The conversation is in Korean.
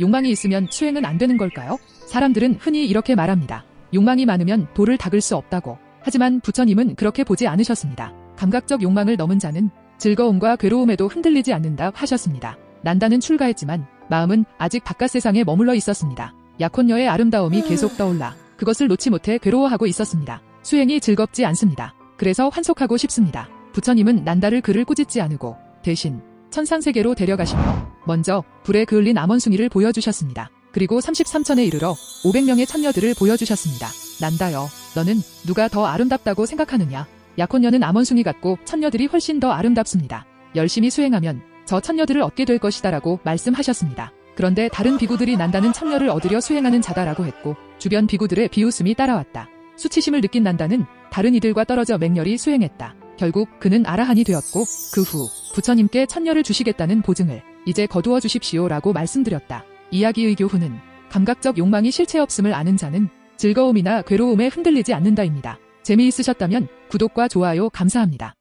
욕망이 있으면 수행은 안 되는 걸까요? 사람들은 흔히 이렇게 말합니다. 욕망이 많으면 돌을 닦을 수 없다고. 하지만 부처님은 그렇게 보지 않으셨습니다. 감각적 욕망을 넘은 자는 즐거움과 괴로움에도 흔들리지 않는다 하셨습니다. 난다는 출가했지만 마음은 아직 바깥 세상에 머물러 있었습니다. 약혼녀의 아름다움이 계속 떠올라 그것을 놓지 못해 괴로워하고 있었습니다. 수행이 즐겁지 않습니다. 그래서 환속하고 싶습니다. 부처님은 난다를 그를 꾸짖지 않으고 대신 천상세계로 데려가시며 먼저 불에 그을린 암원숭이를 보여주셨습니다. 그리고 33천에 이르러 500명의 천녀들을 보여주셨습니다. 난다여, 너는 누가 더 아름답다고 생각하느냐? 약혼녀는 암원숭이 같고 천녀들이 훨씬 더 아름답습니다. 열심히 수행하면 저 천녀들을 얻게 될 것이다라고 말씀하셨습니다. 그런데 다른 비구들이 난다는 천녀를 얻으려 수행하는 자다라고 했고 주변 비구들의 비웃음이 따라왔다. 수치심을 느낀 난다는 다른 이들과 떨어져 맹렬히 수행했다. 결국 그는 아라한이 되었고 그 후 부처님께 천녀를 주시겠다는 보증을 이제 거두어 주십시오라고 말씀드렸다. 이야기의 교훈은 감각적 욕망이 실체 없음을 아는 자는 즐거움이나 괴로움에 흔들리지 않는다입니다. 재미있으셨다면 구독과 좋아요 감사합니다.